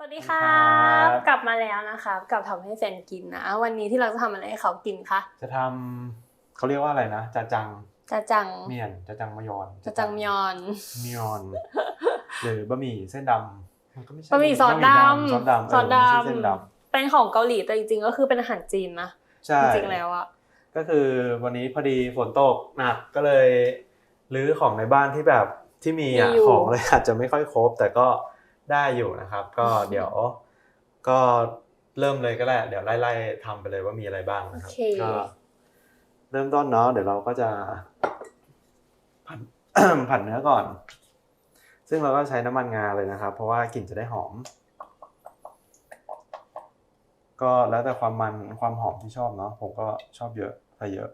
สวัสดีครัครับบกลับมาแล้วนะคะกับทำให้แฟนกินนะ วันนี้ที่เราจะทำอะไรให้เขากินคะจะทำเขาเรียกว่าอะไรนะจาจังจะจังเมียนจาจังมยอนจะจังมยอนมยอนหรือบะหมี่เส้นดำมันก็ไม่ใช่บะหมี่ซอสดบะหมี่ำซอสดำซอสเไม่ใช่เส้นดดำเป็นของเกาหลีแต่จริงๆก็คือเป็นอาหารจีนนะำใช่จริงๆแล้วอะก็คือวันนี้พอดีฝนตกหนักก็เลยรื้อของในบ้านที่แบบที่มีอะของเลยอาจจะไม่ค่อยครบแต่ก็ ได้อยู่นะครับ ก็เดี๋ยวก็เริ่มเลยก็ได้เดี๋ยวไล่ๆทำไปเลยว่ามีอะไรบ้างโอนะครับเคก็เริ่มต้นเนาะเดี๋ยวเราก็จะผัดผัดเนื้อก่อน ซึ่งเราก็ใช้น้ำมันงาเลยนะครับ เพราะว่ากลิ่นจะได้หอม ก็แล้วแต่ความมันความหอมที่ชอบเนาะผมก็ชอบเยอะใส่เยอะ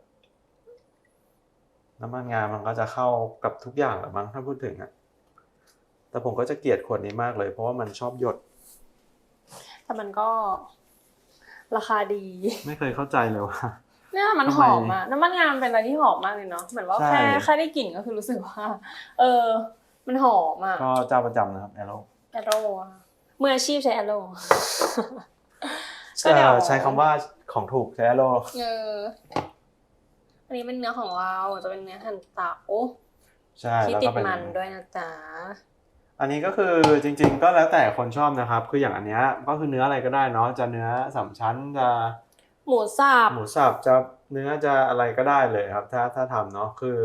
น้ำมันงามันก็จะเข้ากับทุกอย่างแหละมั้งถ้าพูดถึงอะ แต่ผมก็จะเกลียดขวดนี้มากเลย เพราะว่ามันชอบหยด แต่มันก็ราคาดี ไม่เคยเข้าใจเลยว่าเนี่ยมันทำหไมอมอะน้ำมันงามเป็นอะไรที่หอมมากเลยเนาะเหมือนว่าใช่แค่แค่ได้กลิ่นก็คือรู้สึกว่า เออ มันหอมอะก็เจ้าประจำนะครับแอโร่แอโร่อะมืออาชีพใช้แอโร่ก็เดี๋ยวใช้คำว่าของถูกใช้แอโร่เอออันนี้เป็นเนื้อของเราจะเป็นเนื้อหั่นเต๋าใช่ที่แล้วติก็ดเป็นมันด้วยนะจ๊ะ อันนี้ก็คือจริง ๆ ก็แล้วแต่คนชอบนะครับ คืออย่างอันเนี้ยก็คือเนื้ออะไรก็ได้เนาะจะเนื้อสามชั้นจะหมูสับหมูสับจะเนื้อจะอะไรก็ได้เลยครับ ถ้าถ้าทำเนาะคือ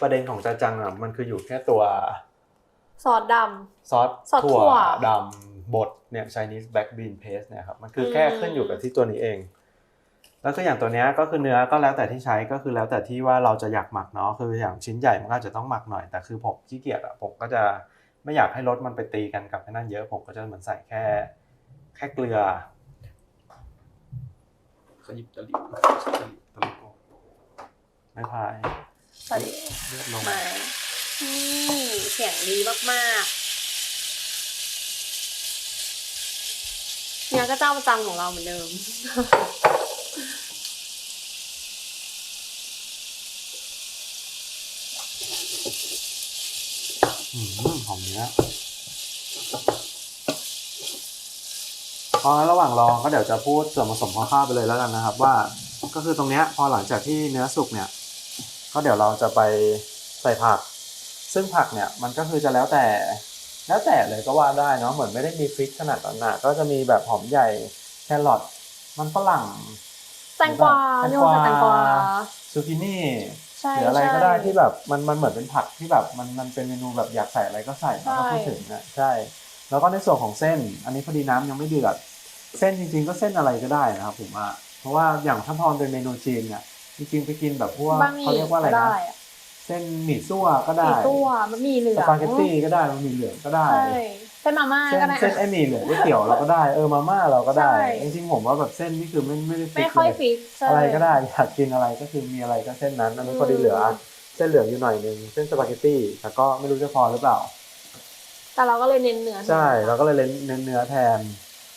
ประเด็นของจาจังอะมันคืออยู่แค่ตัวซอสดซอสซอสถั่ถั่ววดำบดเนี่ย Chinese black bean paste เนี่ยครับมันคือแค่อืมขึ้นอยู่กับที่ตัวนี้เอง แล้วคืออย่างตัวเนี้ยก็คือเนื้อก็แล้วแต่ที่ใช้ก็คือแล้วแต่ที่ว่าเราจะอยากหมักเนาะคืออย่างชิ้นใหญ่มันก็อาจจะต้องหมักหน่อยแต่คือผมขี้เกียจอะผมก็จะ ไม่อยากให้รสมันไปตีกันกับไอ้นั่นเยอะผมก็จะเหมือนใส่แค่ แค่เกลือขยิบตะลิบตะลิบตะลิบออกไม่พายำสวัสดีเลือดลงมานี่เสียงดีมากๆเนื้อก็เจ้าประจำของเราเหมือนเดิม อืมหอมเนื้อ พองั้นระหว่างรอก็เดี๋ยวจะพูดส่วนผสมคร่าวไปเลยแล้วกันนะครับ ว่าก็คือตรงเนี้ยพอหลังจากที่เนื้อสุกเนี่ย ก็เดี๋ยวเราจะไปใส่ผัก ซึ่งผักเนี่ยมันก็คือจะแล้วแต่แล้วแต่เลยก็ว่าได้เนาะเหมือนไม่ได้มีฟิกขนาดนั้นนะก็จะมีแบบหอมใหญ่แครอทมันฝรั่งแตงกวาแตงกวาแตงกวาซูกินี่ใช่หรืออะไรก็ได้ที่แบบมันมันเหมือนเป็นผักที่แบบมันมันเป็นเมนูแบบอยากใส่อะไรก็ใส่ถ้าพูดถึงนะใช่ แล้วก็ในส่วนของเส้น อันนี้พอดีน้ำยังไม่เดือด เส้นจริงๆก็เส้นอะไรก็ได้นะครับผมว่าเพราะว่าอย่างถ้าพอเป็นเมนูจีนเนี่ยจริงๆไปกินแบบพวกบะหมี่เขาเรียกว่าอะไรก็นะได้อะเส้นหมี่ซั่วก็ได้มีตัวมันมีเหลืสองปาเกตตี้ก็ได้มันมีเหลืองก็ได้ ใช่เส้นมาม่าเส้นก็ได้เส้นไอหมี่เหลืองก๋วยเตี๋ยวเราก็ได้เออมาม่าเราก็ได้ใช่ จริงๆผมว่าแบบเส้นนี่คือไม่ไม่ได้ฟิไม่กค่อยเลยฟิกใช่ อะไรก็ได้อยากกินอะไรก็คือมีอะไรก็เส้นนั้นอันนี้พอดีเหลือเส้นเหลืองอยู่หน่อยนึงเส้นสปาเกตตี้แต่ก็ไม่รู้จะพอหรือเปล่า แต่เราก็เลยเน้นเนื้อใช่เราก็เลยเน้นเนื้อแทน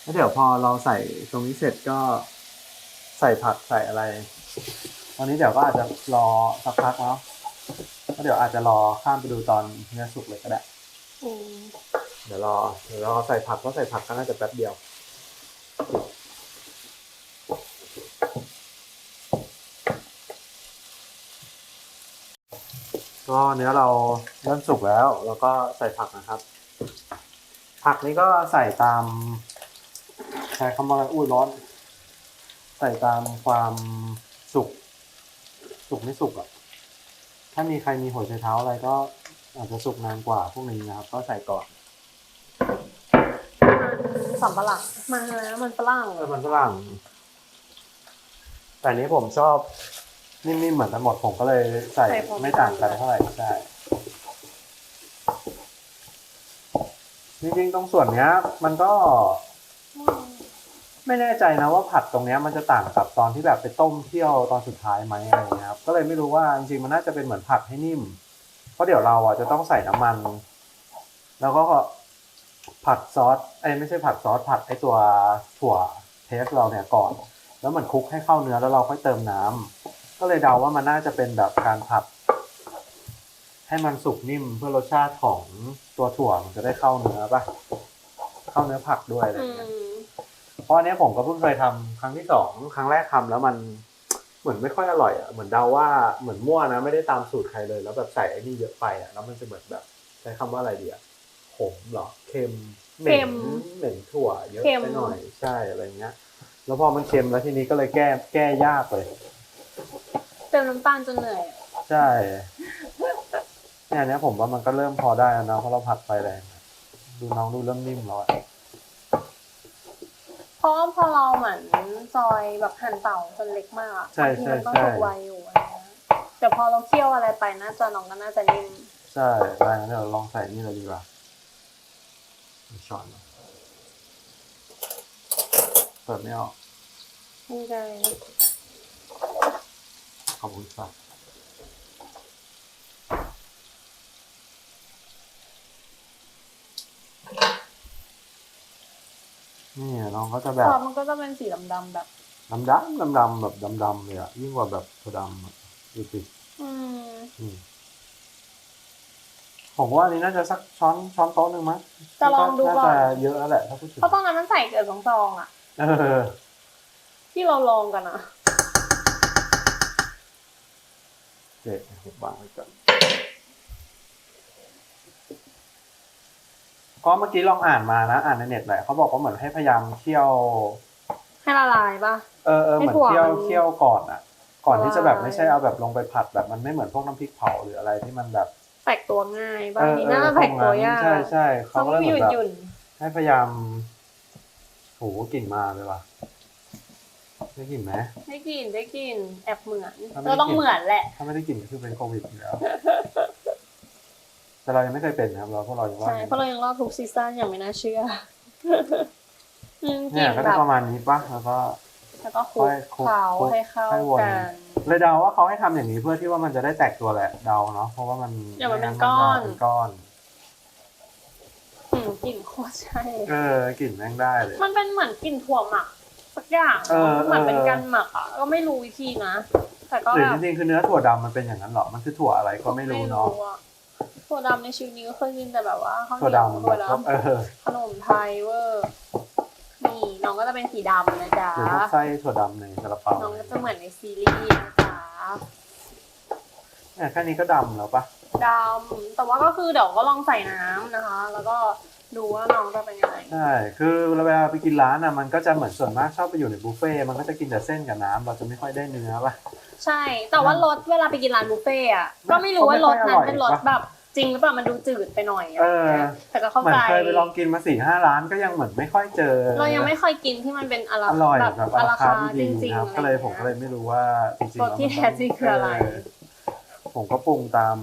แล้วเดี๋ยวพอเราใส่ตรงนี้เสร็จก็ใส่ผักใส่อะไร ตอนนี้เดี๋ยวก็อาจจะรอสักพักเนาะแล้วเดี๋ยวอาจจะรอข้ามไปดูตอนเนื้อสุกเลยก็ได้ เดี๋ยวรอ เดี๋ยวรอใส่ผักก็ใส่ผักก็น่าจะแป๊บเดียว ก็เนื้อเราเริ่มสุกแล้ว แล้วก็ใส่ผักนะครับ ผักนี้ก็ใส่ตาม ใช้คำว่าอะไรอุ้ยร้อน ใส่ตามความสุก สุกไม่สุกอะ ถ้ามีใครมีหัวไชเท้าอะไรก็อาจจะสุกนานกว่าพวกนี้นะครับ ก็ใส่ก่อนมันสัมปะหลังมาแล้วมันฝรั่งเออมันฝรั่ง แต่อันนี้ผมชอบนิ่มๆเหมือนกันหมดผมก็เลยใส่ไม่ต่างกันเท่าไหร่ใช่จริงๆตรงส่วนเนี้ย มันก็ ไม่แน่ใจนะว่าผัดตรงเนี้ยมันจะต่างกับตอนที่แบบไปต้มเที่ยวตอนสุดท้ายไหมอะไรเงี้ยครับก็เลยไม่รู้ว่าจริงๆมันน่าจะเป็นเหมือนผัดให้นิ่ม เพราะเดี๋ยวเราอะจะต้องใส่น้ำมัน แล้วก็ผัดซอสไอ้ไม่ใช่ผัดซอสผัดไอ้ตัวถั่วเทสเราเนี่ยก่อน แล้วมันคลุกให้เข้าเนื้อแล้วเราค่อยเติมน้ำก็เลยเดาว่ามันน่าจะเป็นแบบการผัด ให้มันสุกนิ่มเพื่อรสชาติของตัวถั่วมันจะได้เข้าเนื้อปะเข้าเนื้อผักด้วยอะไรอืเงี้ย เพราะอันเนี้ยผมก็เพิ่งเคยทำครั้งที่สองครั้งแรกทำแล้วมันเหมือนไม่ค่อยอร่อยอะเหมือนเดาว่าเหมือนมั่วนะ ไม่ได้ตามสูตรใครเลย แล้วแบบใส่ไอ้นี่เยอะไปอะแล้วมันจะเหมือนแบบใช้คำว่าอะไรดีอะขมเหรอเค็มเหม็นเหม็นถั่วเยอะไปหน่อยใช่อะไรเงี้ย แล้วพอมันเค็มแล้วทีนี้ก็เลยแก้แก้ยากเลยเติมน้ำตาลจนเหนื่อยอะใช่เนี่ยอันเนี้ยผมว่ามันก็เริ่มพอได้แล้วนะเพราะเราผัดไฟแรงอะดูน้องดูเริ่มนิ่มแล้วอะเพ ราะว่าพอเราเหมือนซอยแบบหั่นเต่าจนเล็กมากอะใช่บางทีใช่มันก็ใช่ สุกไวอยู่อะไรเงี้ยแต่พอเราเคี่ยวอะไรไปน่าจะน้องก็น่าจะนิ่มใช่ได้งั้นเดี๋ยวเราลองใส่นี่เลยดีกว่ามีช้อนเปิดไม่ออกนี่ไงขอบคุณครับ นี่น้องก็จะแบซบอสมันก็จะเป็นสีดำๆแบบดำดำดำดำๆแบบดำดำๆเลยอะยิ่งกว่าแบบถั่วดำอะดูสิอืมอืมผมว่าอันนี้น่าจะสักช้อนช้อนโต๊ะหนึ่งมั้งจะลองดูก่อนน่าจะเยอะแล้วแหละถ้าพูดถึงเพราะตอนนั้นมันใส่เกิดสองซองอะเออ ที่เราลองกันอะเด็กผมวางไว้ก่อน ก็เมื่อกี้ลองอ่านมานะอ่านในเน็ตแหละเขาบอกว่าเหมือนให้พยายามเคี่ยว ให้ละลายปะเออเออให้เหมือนถั่วเคี่ยวมันเคี่ยวก่อนอะ ก่อนที่จะแบบละลายไม่ใช่เอาแบบลงไปผัดแบบมันไม่เหมือนพวกน้ำพริกเผาหรืออะไรที่มันแบบแตกตัวง่ายบาเองอทีเอน่าอจะแตกตัวยากใช่ใช่เขาต้องก็เลยหเหมืยุ่อนนแบบหยุ่นให้พยายามโหกลิ่นมาเลยว่ะได้กลิ่นไหมได้กลินได้กลินแอบเหมือนถ้าไม่เราต้องได้กลิ่นเหมือนแหละ ถ้าไม่ได้กลิ่นก็คือเป็นโควิดอยู่แล้ว แต่เรายังไม่เคยเป็นนะครับเราพวกเรายังว่าใช่เพราะเรายังรอดทุกซีซั่นอย่างไม่น่าเชื่ออืมกเนี่ลิยนก็แบจะบประมาณนี้ปะแล้วก็ แล้วก็คลุค่กอยคลุกเคล้าคลุกให้เข้าให้วน กันเลยเดาว่าเขาให้ทำอย่างนี้เพื่อที่ว่ามันจะได้แตกตัวแหละเดาเนาะเพราะว่ามันเดี๋ยวมันเป็นไงั้ก้อนจะเป็นก้อนอืมกลิ่นโคตรใช่ เออกลิ่นแม่งได้เลย มันเป็นเหมือนกลิ่นถั่วหมัก สักอย่างเออ เหมือนเป็นเออการหมักอะก็ไม่รู้วิธีนะ แต่ก็หรือแบจบริงๆคือเนื้อถั่วดำมันเป็นอย่างนั้นเหรอมันคือถั่วอะไรก็ไม่รู้เนาะอะ ถั่วดำในชีวิตนี้ก็เคยกินแต่แบบว่าข้าวเหถั่วนียวดำถั่วแบบเอดำอขนมไทยเวอร์นี่น้องก็จะเป็นสีดำนะจ๊ะ หรือพวกไส้ถั่วดำในซาลาเปาน้องก็จะเหมือนในซีรีส์นะจ๊ะเนี่ยแค่นี้ก็ดำแล้วปะดำแต่ว่าก็คือเดี๋ยวก็ลองใส่น้ำนะคะ แล้วก็ดูว่าน้องจะเป็นยังไง ใช่คือเวลาไปกินร้านอะมันก็จะเหมือนส่วนมากชอบไปอยู่ในบุฟเฟ่ต์มันก็จะกินแต่เส้นกับน้ำเราจะไม่ค่อยได้เนื้อปะ ใช่ แต่ว่ารสเวลาไปกินร้านบุฟเฟ่ต์อะก็ไม่รู้ว่ารสนั้นเป็นรสแบบ จริงหรือเปล่ามันดูจืดไปหน่อยอะเออ แต่ก็เข้าเหมือใจนเคยไปลองกินมาสี่ห้าร้านก็ยังเหมือนไม่ค่อยเจอเรายังไม่เคยกินที่มันเป็นอาราอร่อยแบบแบบอาราราคาคาที่จดีริงนะครับๆก็เลยอะผมไอางก็งี้เลยไม่รู้ว่าจริงๆรสที่แท้จริงคืออะไร เผมก็ปรุงตาม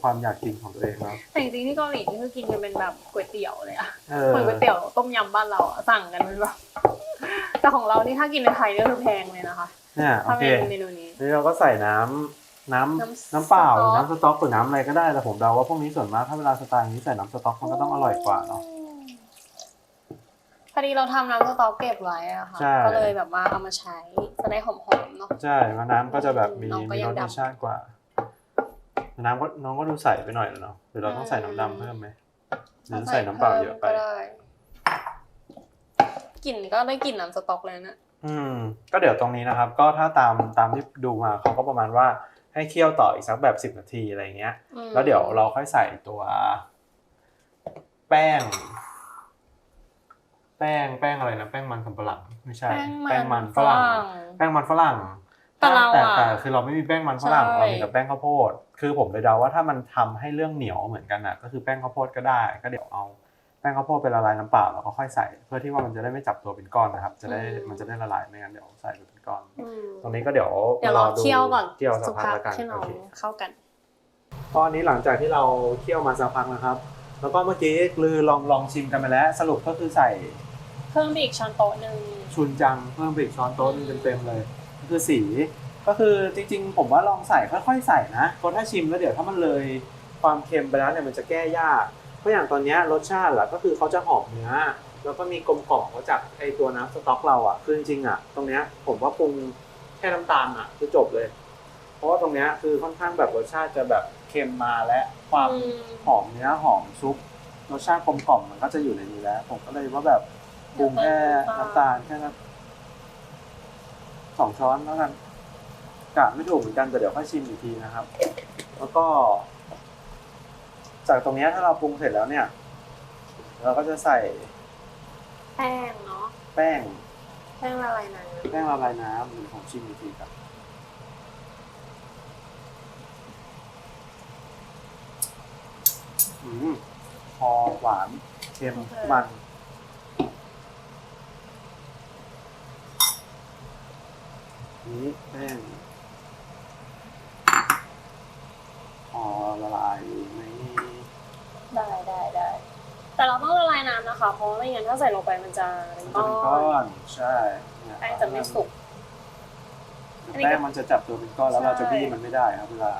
ความอยากกินของตัวเองแล้วแต่จริงๆที่เกาหลีนี่คือกินกันเป็นแบบก๋วยเตี๋ยวเลยอะเออเหมือนก๋วยเตี๋ยวต้มยำบ้านเราอะสั่งกันเป็นแบบแต่ของเรานี่ถ้ากินในไทยนี่คือแพงเลยนะคะเนี่ยโอถ้าเคเป็นเมนูนี้ นี่เราก็ใส่น้ำ น้ำน้ำน้ำเปล่าหรือสต๊อกน้ำสต๊อกหรือน้ำอะไรก็ได้แต่ผมเดาว่าพวกนี้ส่วนมากถ้าเวลาสไตล์นี้ใส่น้ำสต๊อกมันก็ต้องอร่อยกว่าเนาะ พอดีเราทำน้ำสต๊อกเก็บไว้อะค่ะ ใช่ ก็เลยแบบว่าเอามาใช้จะได้หอมๆเนาะ ใช่เพราะน้ำก็จะแบบมีน้องก็มียัรงสดำ มีชาติกว่าแต่น้ำก็น้องก็ดูใสไปหน่อยแล้วเนาะหรือเราต้องใส่น้ำดำเพิ่มไหมหรือใส่น้ำเปล่าเยอะไป ก็ด้กลิ่นก็ได้กลิ่นน้ำสต๊อกเลยนะ อืมก็เดี๋ยวตรงนี้นะครับ ก็ถ้าตามตามที่ดูมาเขาก็ประมาณว่า ให้เคี่ยวต่ออีกสักแบบสิบนาทีอะไรเงี้ยอืมแล้วเดี๋ยวเราค่อยใส่ตัว แป้ง แป้งแป้งอะไรนะแป้งมันสำปะหลังไม่ใช่ แป้งมันฝรั่ง แป้งมันฝรั่งแต่เราอะแต่แต่คือเราไม่มีแป้งมันฝรั่งใช่เรามีแต่แป้งข้าวโพด คือผมเลยเดาว่าถ้ามันทำให้เรื่องเหนียวเหมือนกันอะก็คือแป้งข้าวโพดก็ได้ ก็เดี๋ยวเอาแป้งข้าวโพดไปละลายน้ำเปล่าแล้วก็ค่อยใส่ เพื่อที่ว่ามันจะได้ไม่จับตัวเป็นก้อนนะครับ จะได้มันจะได้ละลายไม่งั้นเดี๋ยวใส่เป็น ก้อนอืมตรงนี้ก็เดี๋ยวเดี๋ยวเราดูเคี่ยวก่อนเคี่ยวสัสักกพักพักแล้วกันให้น้อโองเคเข้ากันตอนนี้หลังจากที่เราเคี่ยวมาสักพักนะครับ แล้วก็เมื่อกี้ลือลองลองชิมกันไปแล้ว สรุปก็คือใส่เพิ่มไปอีกช้อนโต๊ะหนึ่งชุนจังเพิ่มไปอีกช้อนโต๊ะหนึงเต็มๆเลยก็คือสีก็คือจริงๆ ผมว่าลองใส่ค่อยๆใส่นะเพราะถ้าชิมแล้วเดี๋ยวถ้ามันเลยความเค็มไปแล้วเนี่ยมันจะแก้ยากเพราะอย่างตอนเนี้ยรสชาติล่ะก็คือเขาจะหอมเนื้อ แล้วก็มีกลมกล่อมมาจากไอตัวน้ำสต๊อกเราอะคือจริงๆอะ ตรงเนี้ยผมว่าปรุงแค่น้ำตาลอะคือจบเลย เพราะว่าตรงเนี้ยคือค่อนข้างแบบรสชาติจะแบบเค็มมาและความอืม หอมเนื้อหอมซุปรสชาติกลมกล่อมมันก็จะอยู่ในนี้แล้ว ผมก็เลยว่าแบบปรุงแค่น้ำตาลแค่นั้นสองช้อนแล้วกันกะไม่ถูกเหมือนกันแต่เดี๋ยวค่อยชิมอีกทีนะครับ แล้วก็ จากตรงเนี้ยถ้าเราปรุงเสร็จแล้วเนี่ย เราก็จะใส่ แป้งเนาะแป้ง แป้งละลายน้แป้งละลายน้ำหรือผมชิมอีกทีครับอืมพอหวานเค็มมัน นี้แป้งพอละลายไหมำได้ได้ได้ แต่เราต้องละลายน้ำนะ คะเพราะไม่งั้นถ้าใส่ลงไปมันจะเป็นมันจะเป็นก้ก้ออนนใช่เนี่ยแป้งจะไม่สุก อันนี้ก็แป้งมันจะจับตัวเป็นก้อนแล้วใช่เราจะบี้มันไม่ได้ครับเวลา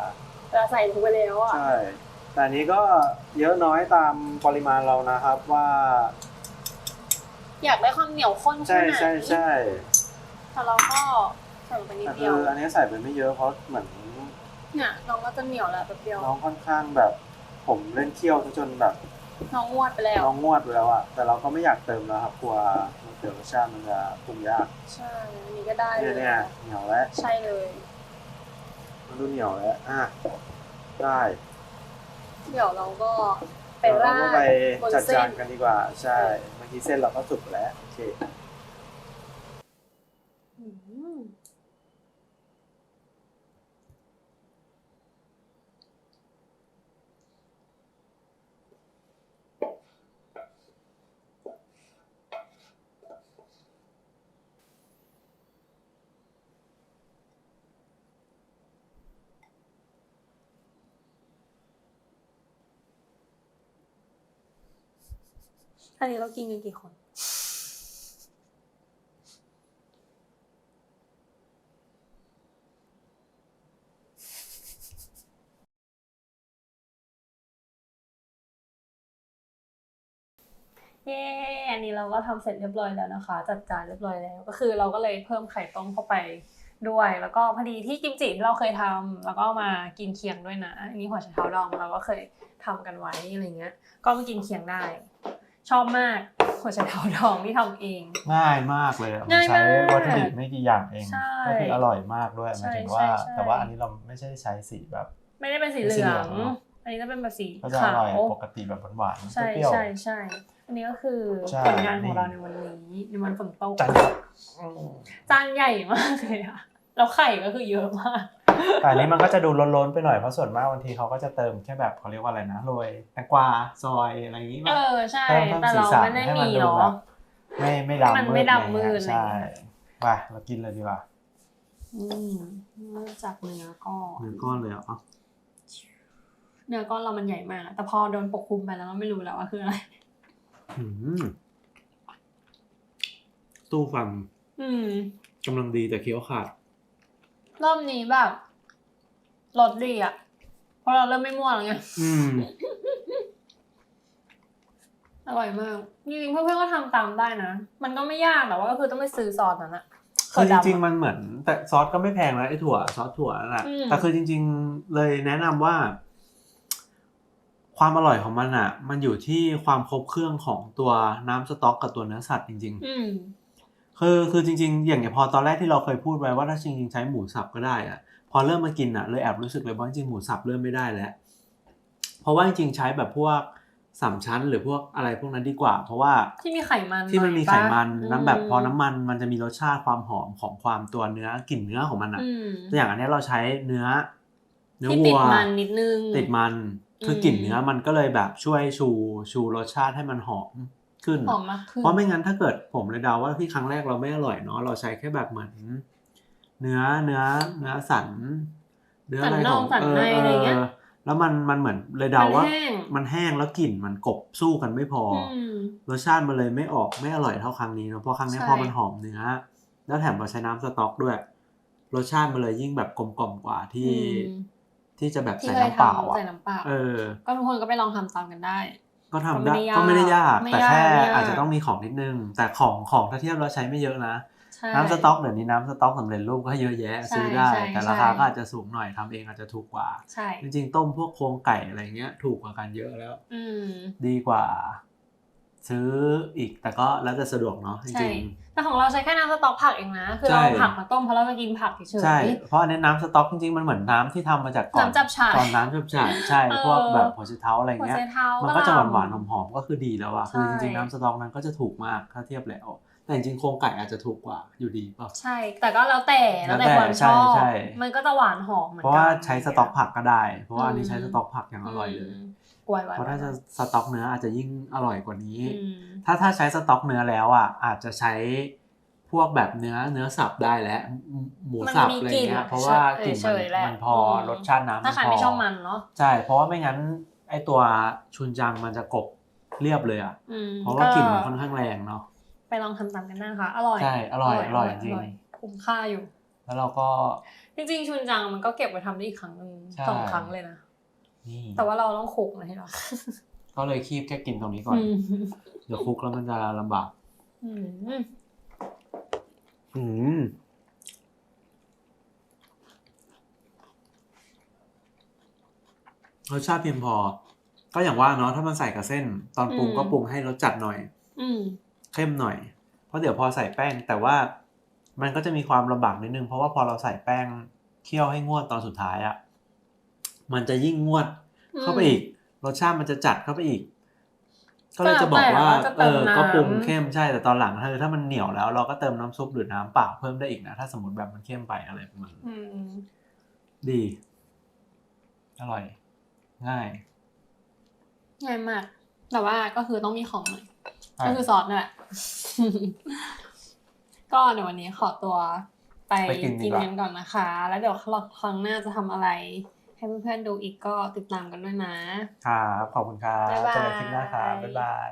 เวลาใส่ลงไปแล้วอะ ใช่ แต่อันนี้ก็เยอะน้อยตามปริมาณเรานะครับว่า อยากได้ความเหนียวข้นใช่แค่ไหนใช่ใช่แต่เราก็ใส่ลงไปนิดแต่เดีคืยวออันนี้ใส่ไปไม่เยอะเพราะเหมือนเนี่ยน้องก็จะเหนียวแล้วแป๊บเดียว น้องค่อนข้างแบบ ผมเล่นเคี่ยวซะจนแบบ น้องงวดไปแล้วน้องงวดไปแล้วอะแต่เราก็ไม่อยากเติมแล้วครับกลัวมันเดี๋ยวรสชาติมันจะปรุงยากใช่อันนี้ก็ได้เลเนี่ยยเนี่ยเหนียวแล้วใช่เลย มันดูเหนียวแล้วอะได้เดี๋ยวเราก็ไปเดี๋ยวเราราก็ดไปบนจัดเส้จานนกันดีกว่า ใช่เมื่อกี้เส้นเราก็สุกแล้วโอเค อืม อันนี้เรากินกันกี่คน เย้ อันนี้เราก็ทำเสร็จเรียบร้อยแล้วนะคะ จัดจานเรียบร้อยแล้ว ก็คือเราก็เลยเพิ่มไข่ต้มเข้าไปด้วย แล้วก็พอดีที่กิมจิที่เราเคยทำแล้วก็เอามากินเคียงด้วยนะ อันนี้หัวไชเท้าดองเราก็เคยทำกันไว้อะไรเงี้ย ก็มากินเคียงได้ ชอบมากหัวไชเท้าดองที่ทำเอง ง่ายมากเลยอะมันง่ายใช้มากวัตถุดิบไม่กี่อย่างเองใช่ก็คืออร่อยมากด้วยหใช่มายถึงว่า ใช่ใช่ แต่ว่าอันนี้เราไม่ใช่ใช้สีแบบ ไม่ได้เป็นสีเหเป็นสีลืเหลือองงเนอะ อันนี้จะเป็นแบบสีก็จะอขาร่อยวปกติแบบหวานๆใช่เปรี้ยวใช่ใช่อันนี้ก็คือใช่ ผลงานของเราในวันนี้ในวันฝนตกๆจันครับจานใหญ่มากเลยอะแล้วไข่ก็คือเยอะมาก แต่อันนี้มันก็จะดูล้นๆไปหน่อยเพราะส่วนมากบางทีเขาก็จะเติมแค่แบบเขาเรียกว่าอะไรนะโรยแตงกวาซอยอะไรอย่างงี้เอป่ะอใช่เพิ่มเพิ่มแต่สีเราสันไม่ได้ให้มัมีนดูเนาะแบบไม่ไม่ดำมันมืดไม่ดำมืดอะไรเงี้ยอะไรใช่เงี้ยไปเรากินเลยดีกว่าอืมเริ่มจากเนื้อก้อนเนื้อก้อนเลยเหรอเนื้อก้อนเรามันใหญ่มาก แต่พอโดนปกคลุมไปแล้วเราไม่รู้แล้วว่าคืออะไรอืมตู้ฟันอืมกำลังดีแต่เคี้ยวขาด รอบนี้แบบรสดีอะเพราะเราเริ่มไม่ม่วงแล้วไง อืม อร่อยมาก จริงๆเพื่อนๆก็ทำตามได้นะ มันก็ไม่ยากแต่ว่าก็คือต้องไปซื้อซอสนั้นอะคือจถั่วดำริงๆมันเหมือน แต่ซอสก็ไม่แพงนะไอ้ถั่วซอสถั่วนั่นแหละอืม แต่คือจริง ๆ เลยแนะนำว่า ความอร่อยของมันอะ มันอยู่ที่ความครบเครื่องของตัวน้ำสต๊อกกับตัวเนื้อสัตว์จริง อืม ๆ คือคือจริง ๆ อย่างเงี้ยพอตอนแรกที่เราเคยพูดไว้ว่าถ้าจริงๆใช้หมูสับก็ได้อะพอเริ่มมากินอะเลยแอบรู้สึกเลยว่าจริงๆหมูสับเริ่มไม่ได้แล้ว เพราะว่าจริงๆใช้แบบพวกสามชั้นหรือพวกอะไรพวกนั้นดีกว่า เพราะว่าที่มีไขมันที่มันมีหไขอยปะมันน้ำแบบพอมน้ำมันมันจะมีรสชาติความหอมของความตัวเนื้อกลิ่นเนื้อของมันอะอืมตัวอย่างอันเนี้ยเราใช้เนื้อ เนื้อที่ติวัดวมันนิดนึงติดมันคือมกลิ่นเนื้อมันก็เลยแบบช่วยชูชูรสชาติให้มันหอม ขึ้น หอมมากขึ้นเพราะไม่งั้นถ้าเกิดผมเลยเดาว่าที่ครั้งแรกเราไม่อร่อยเนาะเราใช้แค่แบบเหมือนเนื้อเนื้อเนื้อสัน เนื้ออะไรสันนขอองงสันในอะไรเงี้ยแล้วมันมันเหมือนเลยเดาว่า มันแห้งมันแห้งแล้วกลิ่นมันกบสู้กันไม่พอออืมรสชาติมันเลยไม่ออกไม่อร่อยเท่าครั้งนี้เนอะเพราะครั้งนี้ใช่พอมันหอมเนื้อแล้วแถมเราใช้น้ำสต๊อกด้วยรสชาติมันเลยยิ่งแบบกลมกล่อมกว่าที่อืมที่จะแบบที่ใส่เคยน้ำเปล่าทำอะใส่น้ำเปล่าเออ ก็ทุกคนก็ไปลองทำตามกันได้ ก็ทำก็ไม่ได้ได้ยากก็ไม่ได้ยากไม่แต่ยากแค่ไม่ยากอาจจะต้องมีของนิดนึง แต่ของของถ้าเทียบเราใช้ไม่เยอะนะใใช่น้ำสต๊อกเดี๋ยวนี้น้ำสต๊อกสำเร็จรูปก็เยอะแยะใช่ซื้อได้ใช่แต่ใช่ราคาก็อาจจะสูงหน่อยทำเองอาจจะถูกกว่าใช่จริงๆ ต้มพวกโครงไก่อะไรเงี้ยถูกกว่ากันเยอะแล้วอืมดีกว่า ซื้ออีกแต่ก็แล้วแต่สะดวกเนาะจใช่ริงแต่ของเราใช้แค่น้ำสต๊อกผักเองนะ คือใช่เราผักมาต้มเพราะเราจะกินผักเฉยๆใช่เพราะอันนี้น้ำสต๊อกจริงๆมันเหมือนน้ำที่ทำมาจากก่อนน้ำจับฉ่ายก่อนน้ำจับฉ่ายใช่เออพวกแบบหัวไชเท้าอะไรหัวเงี้ยไชเท้ามันมันก็จะหวานหวานๆหอมๆก็คือดีแล้วอะคือใช่จริงๆน้ำสต๊อกนั้นก็จะถูกมากถ้าเทียบแล้ว แต่จริงๆโครงไก่อาจจะถูกกว่าอยู่ดีเปล่าใช่ แต่ก็แล้วแต่แล้วแต่แล้วแต่ความชอบใช่ใช่มันก็จะหวานหอมเหมือนเพกันราะว่าใช้สต๊อกผักก็ได้ เพราะว่าอันนี้อืมใช้สต๊อกผักอย่างอร่อยเลยมกล้วยไว้เพราะถ้าจะสต๊อกเนื้ออาจจะยิ่งอร่อยกว่านี้อืมถ้าถ้าใช้สต๊อกเนื้อแล้วอะอาจจะใช้พวกแบบเนื้อเนื้อสับได้แล้วหมูหมูสับอะไรเงี้ยเพราะว่ากลิ่นเฉมันยๆแหละมันพออมรสชาติน้ำถ้าใครพไม่ชอบมันเนาะใช่เพราะว่าไม่งั้นไอตัวชุนจังมันจะกบเรียบเลยอะอืมเพราะว่ากลิ่นมันค่อนข้างแรงเนาะ ไปลองทำตามกันได้นะคะ อร่อย ใช่ อร่อย อร่อยจริง คุ้มค่าอยู่ แล้วเราก็ จริงๆ ชุนจังมันก็เก็บไว้ทำได้อีกครั้งหนึ่งใช่สองครั้งเลยนะ นี่ แต่ว่าเราต้องคลุกนะที่เราก็เลยคีบแค่กินตรงนี้ก่อน เดี๋ยวคลุกแล้วมันจะลำบาก อืมอืมรสชาติเพียงพอ ก็อย่างว่าเนาะถ้ามันใส่กับเส้น ตอนปรุงก็ปรุงให้รสจัดหน่อย อืม เข้มหน่อย เพราะเดี๋ยวพอใส่แป้ง แต่ว่ามันก็จะมีความลำบากนิดนึง เพราะว่าพอเราใส่แป้งเคี่ยวให้งวดตอนสุดท้ายอะ่ะมันจะยิ่งงวดเข้าไปอีก รสชาติมันจะจัดเข้าไปอีก ก็เลยจะบอกว่าก็แล้วแต่ว่าจะเอเติมอน้ำก็ปรุงเข้มใช่แต่ตอนหลังถ้าถ้ามันเหนียวแล้ว เราก็เติมน้ำซุปหรือน้ำเปล่าเพิ่มได้อีกนะ ถ้าสมมติแบบมันเข้มไปอะไรประมาณนั้นอืมดี อร่อย ง่าย ง่ายมาก แต่ว่าก็คือต้องมีของหน่อยใช่ก็คือซอสนั่นแหละ ก็เดี๋ยววันนี้ขอตัวไปไปกินดีกินกว่า กันก่อนนะคะ แล้วเดี๋ยวครั้งหน้าจะทำอะไร ให้เพื่อนๆดูอีกก็ติดตามกันด้วยนะ ครับขอบคุณครับบ๊ายบาย เจอกันคลิปหน้าครับบ๊ายบาย